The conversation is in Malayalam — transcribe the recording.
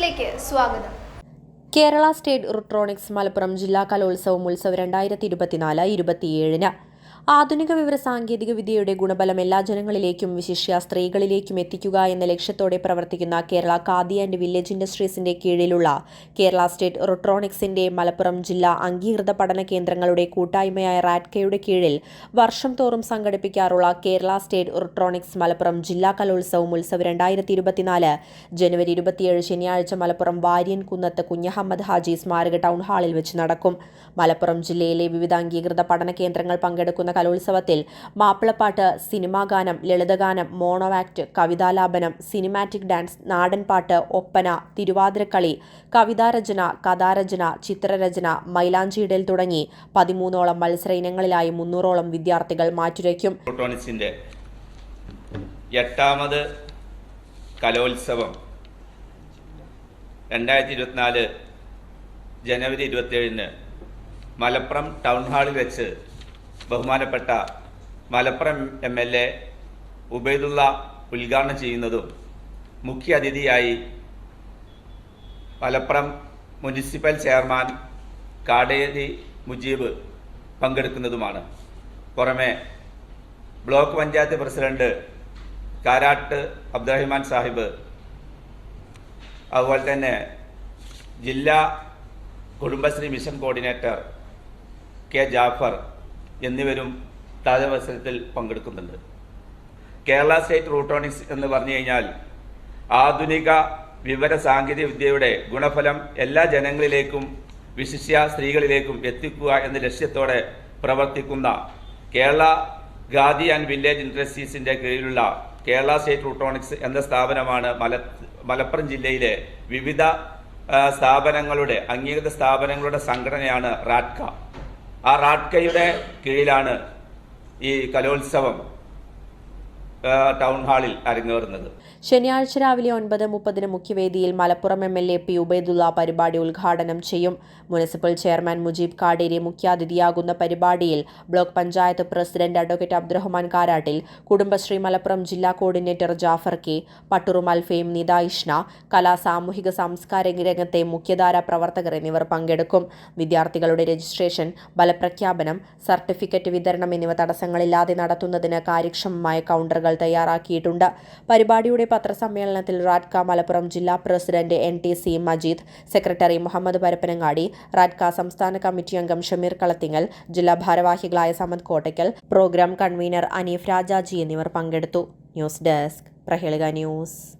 ന്യൂസിലേക്ക് സ്വാഗതം. കേരള സ്റ്റേറ്റ് ഇലക്ട്രോണിക്സ് മലപ്പുറം ജില്ലാ കലോത്സവം ഉത്സവം രണ്ടായിരത്തി ഇരുപത്തിനാല് ഇരുപത്തിയേഴിന് ആധുനിക വിവര സാങ്കേതിക വിദ്യയുടെ ഗുണബലം എല്ലാ ജനങ്ങളിലേക്കും വിശിഷ്യ സ്ത്രീകളിലേക്കും എത്തിക്കുക എന്ന ലക്ഷ്യത്തോടെ പ്രവർത്തിക്കുന്ന കേരള ഖാദി ആൻഡ് വില്ലേജ് ഇൻഡസ്ട്രീസിന്റെ കീഴിലുള്ള കേരള സ്റ്റേറ്റ് റൊട്രോണിക്സിന്റെ മലപ്പുറം ജില്ലാ അംഗീകൃത പഠന കേന്ദ്രങ്ങളുടെ കൂട്ടായ്മയായ റാറ്റ്കയുടെ കീഴിൽ വർഷം തോറും സംഘടിപ്പിക്കാറുള്ള കേരള സ്റ്റേറ്റ് റൊട്രോണിക്സ് മലപ്പുറം ജില്ലാ കലോത്സവം ഉത്സവം രണ്ടായിരത്തി ഇരുപത്തിനാല് ജനുവരി ഇരുപത്തിയേഴ് ശനിയാഴ്ച മലപ്പുറം വാര്യൻ കുന്നത്ത് കുഞ്ഞഹമ്മദ് ഹാജി സ്മാരക ടൗൺ ഹാളിൽ വെച്ച് നടക്കും. മലപ്പുറം ജില്ലയിലെ വിവിധ അംഗീകൃത പഠന കേന്ദ്രങ്ങൾ പങ്കെടുക്കുന്ന കലോത്സവത്തിൽ മാപ്പിളപ്പാട്ട് സിനിമാ ഗാനം ലളിതഗാനം ആക്ട് കവിതാലാപനം സിനിമാറ്റിക് ഡാൻസ് നാടൻപാട്ട് ഒപ്പന തിരുവാതിരക്കളി കവിതാരചന കഥാരചന ചിത്രരചന മൈലാഞ്ചിയിടൽ തുടങ്ങി പതിമൂന്നോളം മത്സര ഇനങ്ങളിലായി മുന്നൂറോളം വിദ്യാർത്ഥികൾ മാറ്റുരയ്ക്കും. എട്ടാമത് കലോത്സവം രണ്ടായിരത്തി ഇരുപത്തിനാല് ജനുവരി ഇരുപത്തിയേഴിന് മലപ്പുറം ടൗൺ ഹാളിൽ വെച്ച് ബഹുമാനപ്പെട്ട Malappuram M L A Ubaidulla ഉദ്ഘാടനം ചെയ്യുന്നതും മുഖ്യ അതിഥിയായി മലപ്പുറം മുനിസിപ്പൽ ചെയർമാൻ കാടേരി മുജീബ് പങ്കെടുക്കുന്നതുമാണ്. പുറമെ ബ്ലോക്ക് പഞ്ചായത്ത് പ്രസിഡന്റ് കാരാട്ട് അബ്ദുറഹിമാൻ സാഹിബ് അതുപോലെ തന്നെ ജില്ലാ Kudumbashree mission coordinator K Jafar എന്നിവരും താജമത്സരത്തിൽ പങ്കെടുക്കുന്നുണ്ട്. കേരള സ്റ്റേറ്റ് റൂട്ടോണിക്സ് എന്ന് പറഞ്ഞു കഴിഞ്ഞാൽ ആധുനിക വിവര സാങ്കേതിക വിദ്യയുടെ ഗുണഫലം എല്ലാ ജനങ്ങളിലേക്കും വിശിഷ്യ സ്ത്രീകളിലേക്കും എത്തിക്കുക എന്ന ലക്ഷ്യത്തോടെ പ്രവർത്തിക്കുന്ന കേരള ഖാദി ആൻഡ് വില്ലേജ് ഇൻഡസ്ട്രീസിന്റെ കീഴിലുള്ള കേരള സ്റ്റേറ്റ് റൂട്ടോണിക്സ് എന്ന സ്ഥാപനമാണ് മല മലപ്പുറം ജില്ലയിലെ വിവിധ സ്ഥാപനങ്ങളുടെ അംഗീകൃത സ്ഥാപനങ്ങളുടെ സംഘടനയാണ് റാറ്റ്ക. ആ റാറ്റ്കയുടെ കീഴിലാണ് ഈ കലോത്സവം. ടൗൺ ഹാളിൽ അരങ്ങേറുന്നത്. ശനിയാഴ്ച രാവിലെ ഒൻപത് മുപ്പതിന് മുഖ്യവേദിയിൽ Malappuram M L A P Ubaidulla പരിപാടി ഉദ്ഘാടനം ചെയ്യും. മുനിസിപ്പൽ ചെയർമാൻ മുജീബ് കാടേരി മുഖ്യാതിഥിയാകുന്ന പരിപാടിയിൽ block panchayat president advocate Abdurahman Karattil Kudumbashree Malappuram ജില്ലാ കോർഡിനേറ്റർ ജാഫർ കെ പട്ടുറും അൽഫയും നിത ഇഷ്ന കലാ സാമൂഹിക സാംസ്കാരിക രംഗത്തെ മുഖ്യധാര പ്രവർത്തകർ എന്നിവർ പങ്കെടുക്കും. വിദ്യാർത്ഥികളുടെ രജിസ്ട്രേഷൻ ഫലപ്രഖ്യാപനം സർട്ടിഫിക്കറ്റ് വിതരണം എന്നിവ തടസ്സങ്ങളില്ലാതെ നടത്തുന്നതിന് കാര്യക്ഷമമായ കൗണ്ടറുകൾ തയ്യാറാക്കിയിട്ടുണ്ട്. പരിപാടിയുടെ പത്രസമ്മേളനത്തിൽ റാറ്റ്ക മലപ്പുറം ജില്ലാ president N T C Majeed secretary Muhammad Parappanangadi റാറ്റ്ക സംസ്ഥാന കമ്മിറ്റി അംഗം ഷമീർ കളത്തിങ്ങൽ ജില്ലാ ഭാരവാഹികളായ സമദ് കോട്ടയ്ക്കൽ പ്രോഗ്രാം കൺവീനർ അനീഫ് രാജാജി എന്നിവർ പങ്കെടുത്തു. News desk Prahelika news.